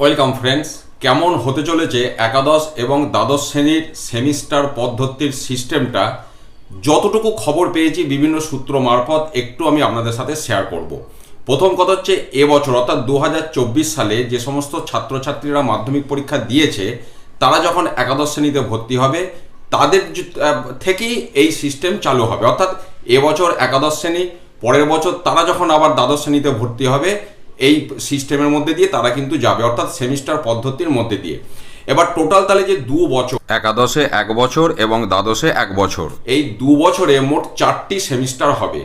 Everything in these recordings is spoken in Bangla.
ওয়েলকাম ফ্রেন্ডস কেমন হতে চলেছে একাদশ এবং দ্বাদশ শ্রেণির সেমিস্টার পদ্ধতির সিস্টেমটা? যতটুকু খবর পেয়েছি বিভিন্ন সূত্র মারফত একটু আমি আপনাদের সাথে শেয়ার করব। প্রথম কথা হচ্ছে এবছর অর্থাৎ দু হাজার চব্বিশ সালে যে সমস্ত ছাত্রছাত্রীরা মাধ্যমিক পরীক্ষা দিয়েছে, তারা যখন একাদশ শ্রেণীতে ভর্তি হবে, তাদের থেকেই এই সিস্টেম চালু হবে। অর্থাৎ এবছর একাদশ শ্রেণি, পরের বছর তারা যখন আবার দ্বাদশ শ্রেণীতে ভর্তি হবে এই সিস্টেমের মধ্যে দিয়ে তারা কিন্তু যাবে অর্থাৎ সেমিস্টার পদ্ধতির মধ্যে দিয়ে। এবার টোটাল তাহলে যে দু বছর। একাদশে এক বছর এবং দ্বাদশে এক বছর। এই দু বছরে মোট চারটি সেমিস্টার হবে।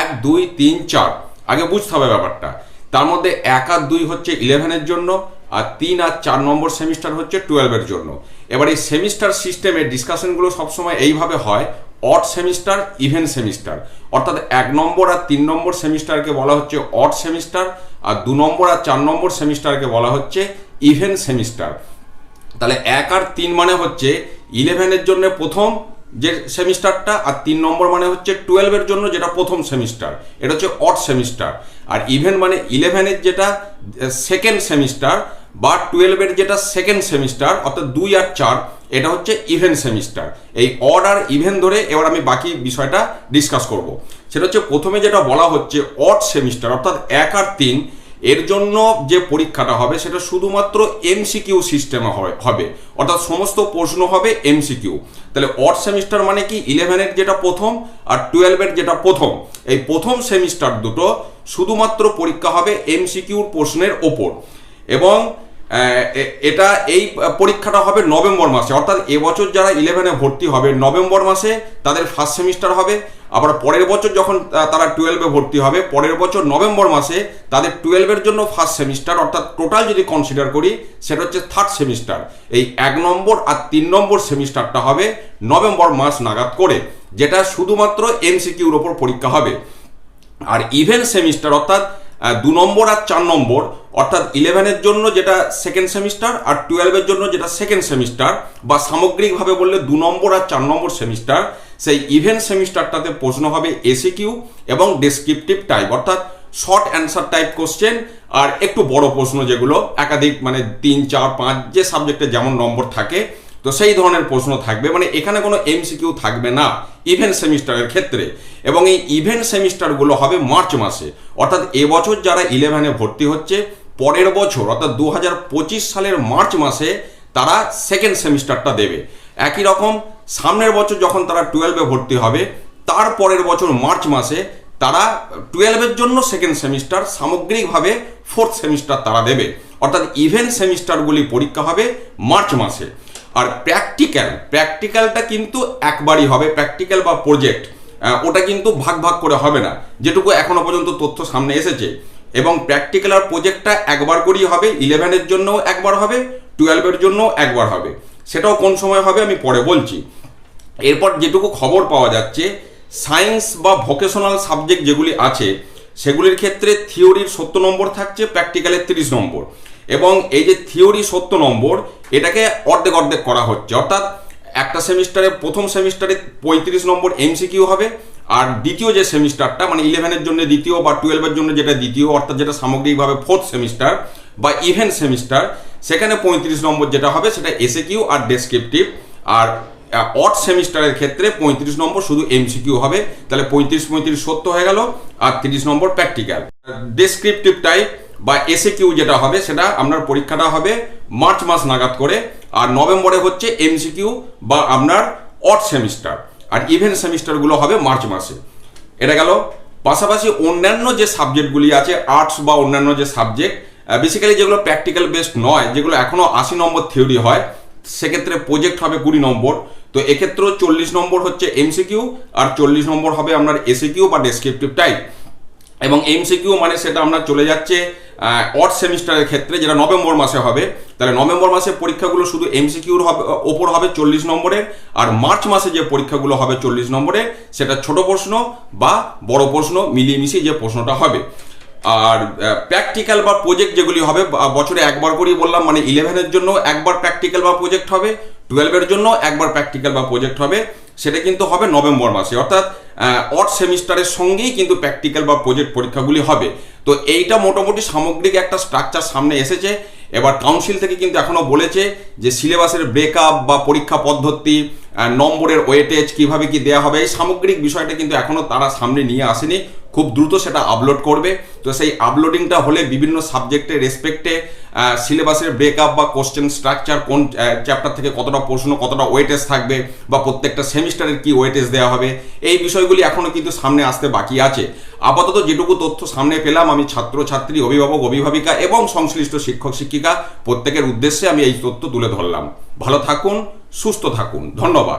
এক দুই তিন চার। আগে বুঝতে হবে ব্যাপারটা। তার মধ্যে এক আর দুই হচ্ছে ইলেভেনের জন্য আর তিন আর চার নম্বর সেমিস্টার হচ্ছে টুয়েলভের জন্য। এবার এই সেমিস্টার সিস্টেমে ডিসকাশনগুলো সবসময় এইভাবে হয় অড সেমিস্টার ইভেন সেমিস্টার অর্থাৎ এক নম্বর আর তিন নম্বর সেমিস্টারকে বলা হচ্ছে অড সেমিস্টার আর দু নম্বর আর চার নম্বর সেমিস্টারকে বলা হচ্ছে ইভেন সেমিস্টার তাহলে এক আর তিন মানে হচ্ছে ইলেভেনের জন্য প্রথম যে সেমিস্টারটা আর তিন নম্বর মানে হচ্ছে টুয়েলভের জন্য যেটা প্রথম সেমিস্টার। এটা হচ্ছে অড সেমিস্টার আর ইভেন মানে ইলেভেনের যেটা সেকেন্ড সেমিস্টার বা টুয়েলভের যেটা সেকেন্ড সেমিস্টার অর্থাৎ দুই আর চার এটা হচ্ছে ইভেন সেমিস্টার এই অড আর ইভেন ধরে এবার আমি বাকি বিষয়টা ডিসকাস করব। সেটা হচ্ছে প্রথমে যেটা বলা হচ্ছে অড সেমিস্টার অর্থাৎ এক আর তিন, এর জন্য যে পরীক্ষাটা হবে সেটা শুধুমাত্র এমসিকিউ সিস্টেমে হবে। অর্থাৎ সমস্ত প্রশ্ন হবে এমসিকিউ তাহলে অড সেমিস্টার মানে কি? ইলেভেনের যেটা প্রথম আর টুয়েলভের যেটা প্রথম। এই প্রথম সেমিস্টার দুটো শুধুমাত্র পরীক্ষা হবে এমসিকিউর প্রশ্নের ওপর। এবং এটা এই পরীক্ষাটা হবে নভেম্বর মাসে। অর্থাৎ এবছর যারা ইলেভেনে ভর্তি হবে, নভেম্বর মাসে তাদের ফার্স্ট সেমিস্টার হবে। আবার পরের বছর যখন তারা টুয়েলভে ভর্তি হবে, পরের বছর নভেম্বর মাসে তাদের টুয়েলভের জন্য ফার্স্ট সেমিস্টার অর্থাৎ টোটাল যদি কনসিডার করি, সেটা হচ্ছে থার্ড সেমিস্টার এই এক নম্বর আর তিন নম্বর সেমিস্টারটা হবে নভেম্বর মাস নাগাদ করে, যেটা শুধুমাত্র এমসিকিউর ওপর পরীক্ষা হবে। আর ইভেন সেমিস্টার অর্থাৎ দু নম্বর আর চার নম্বর অর্থাৎ ইলেভেনের জন্য যেটা সেকেন্ড সেমিস্টার আর টুয়েলভের জন্য যেটা সেকেন্ড সেমিস্টার বা সামগ্রিকভাবে বললে দু নম্বর আর চার নম্বর সেমিস্টার সেই ইভেন্ট সেমিস্টারটাতে প্রশ্ন হবে এসিকিউ এবং ডেসক্রিপটিভ টাইপ অর্থাৎ শর্ট অ্যান্সার টাইপ কোশ্চেন আর একটু বড় প্রশ্ন যেগুলো একাধিক মানে তিন, চার, পাঁচ যে সাবজেক্টে যেমন নম্বর থাকে, তো সেই ধরনের প্রশ্ন থাকবে। মানে এখানে কোনো এমসিকিউ থাকবে না ইভেন্ট সেমিস্টারের ক্ষেত্রে। এবং এই ইভেন্ট সেমিস্টারগুলো হবে মার্চ মাসে। অর্থাৎ এবছর যারা ইলেভেনে ভর্তি হচ্ছে পরের বছর, অর্থাৎ দু হাজার পঁচিশ সালের মার্চ মাসে তারা সেকেন্ড সেমিস্টারটা দেবে। একই রকম, সামনের বছর যখন তারা টুয়েলভে ভর্তি হবে, তার পরের বছর মার্চ মাসে তারা টুয়েলভের জন্য সেকেন্ড সেমিস্টার, সামগ্রিকভাবে ফোর্থ সেমিস্টার তারা দেবে। অর্থাৎ ইভেন্ট সেমিস্টারগুলি পরীক্ষা হবে মার্চ মাসে। আর প্র্যাকটিক্যাল প্র্যাকটিক্যালটা কিন্তু একবারই হবে প্র্যাকটিক্যাল বা প্রজেক্ট ওটা কিন্তু ভাগ ভাগ করে হবে না। যেটুকু এখনও পর্যন্ত তথ্য সামনে এসেছে। এবং প্র্যাকটিক্যাল আর প্রজেক্টটা একবার করেই হবে ইলেভেনের জন্যও একবার হবে টুয়েলভের জন্যও একবার হবে। সেটাও কোন সময় হবে আমি পরে বলছি। এরপর যেটুকু খবর পাওয়া যাচ্ছে সায়েন্স বা ভোকেশনাল সাবজেক্ট যেগুলি আছে, সেগুলির ক্ষেত্রে থিওরির সত্তর নম্বর থাকছে প্র্যাকটিক্যালের তিরিশ নম্বর। এবং এই যে থিওরি সত্তর নম্বর, এটাকে অর্ধেক অর্ধেক করা হচ্ছে। অর্থাৎ একটা সেমিস্টারে, প্রথম সেমিস্টারে পঁয়ত্রিশ নম্বর এমসিকিউ হবে আর দ্বিতীয় যে সেমিস্টারটা মানে ইলেভেনের জন্য দ্বিতীয় বা টুয়েলভের জন্য যেটা দ্বিতীয়, অর্থাৎ যেটা সামগ্রিকভাবে ফোর্থ সেমিস্টার বা ইভেন্ট সেমিস্টার সেখানে পঁয়ত্রিশ নম্বর যেটা হবে সেটা এসে কিউ আর ডেসক্রিপটিভ আর অড সেমিস্টারের ক্ষেত্রে পঁয়ত্রিশ নম্বর শুধু এমসিকিউ হবে, তাহলে পঁয়ত্রিশ পঁয়ত্রিশ সত্য হয়ে গেল, আর তিরিশ নম্বর প্র্যাকটিক্যাল ডেসক্রিপটিভ টাইপ বা এসে কিউ যেটা হবে সেটা আপনার পরীক্ষাটা হবে মার্চ মাস নাগাদ করে, আর নভেম্বরে হচ্ছে এমসিকিউ বা আপনার অড সেমিস্টার আর ইভেন্ট সেমিস্টারগুলো হবে মার্চ মাসে। এটা গেল। পাশাপাশি অন্যান্য যে সাবজেক্টগুলি আছে আর্টস বা অন্যান্য যে সাবজেক্ট বেসিক্যালি যেগুলো প্র্যাকটিক্যাল বেসড নয়, যেগুলো এখনও আশি নম্বর থিওরি হয়, সেক্ষেত্রে প্রজেক্ট হবে কুড়ি নম্বর। তো এক্ষেত্রেও চল্লিশ নম্বর হচ্ছে এমসিকিউ আর চল্লিশ নম্বর হবে আপনার এসিকিউ বা ডেসক্রিপটিভ টাইপ এবং এমসিকিউ মানে সেটা আমরা চলে যাচ্ছে অড সেমিস্টারের ক্ষেত্রে যেটা নভেম্বর মাসে হবে, তাহলে নভেম্বর মাসে পরীক্ষাগুলো শুধু এমসিকিউর হবে, ওপর হবে চল্লিশ নম্বরের আর মার্চ মাসে যে পরীক্ষাগুলো হবে চল্লিশ নম্বরের সেটা ছোট প্রশ্ন বা বড় প্রশ্ন মিলিয়ে মিশিয়ে যে প্রশ্নটা হবে। আর প্র্যাকটিক্যাল বা প্রজেক্ট যেগুলি হবে বছরে একবার করেই বললাম মানে ইলেভেনের জন্য একবার প্র্যাকটিক্যাল বা প্রজেক্ট হবে টুয়েলভের জন্য একবার প্র্যাকটিক্যাল বা প্রজেক্ট হবে, সেটা কিন্তু হবে নভেম্বর মাসে। অর্থাৎ অড সেমিস্টারের সঙ্গেই কিন্তু প্র্যাকটিক্যাল বা প্রজেক্ট পরীক্ষাগুলি হবে। তো এইটা মোটামুটি সামগ্রিক একটা স্ট্রাকচার সামনে এসেছে। এবার কাউন্সিল থেকে কিন্তু এখনও বলেছে যে সিলেবাসের ব্রেকআপ বা পরীক্ষা পদ্ধতি নম্বরের ওয়েটেজ কীভাবে কি দেওয়া হবে এই সামগ্রিক বিষয়টা কিন্তু এখনও তারা সামনে নিয়ে আসেনি। খুব দ্রুত সেটা আপলোড করবে। তো সেই আপলোডিংটা হলে বিভিন্ন সাবজেক্টের রেসপেক্টে সিলেবাসের ব্রেকআপ বা কোশ্চেন স্ট্রাকচার কোন চ্যাপ্টার থেকে কতটা প্রশ্ন, কতটা ওয়েটেজ থাকবে বা প্রত্যেকটা সেমিস্টারের কি ওয়েটেজ দেওয়া হবে, এই বিষয়গুলি এখনও কিন্তু সামনে আসতে বাকি আছে। আপাতত যেটুকু তথ্য সামনে পেলাম, আমি ছাত্র ছাত্রী অভিভাবক, অভিভাবিকা এবং সংশ্লিষ্ট শিক্ষক, শিক্ষিকা, প্রত্যেকের উদ্দেশ্যে আমি এই তথ্য তুলে ধরলাম। ভালো থাকুন সুস্থ থাকুন। ধন্যবাদ।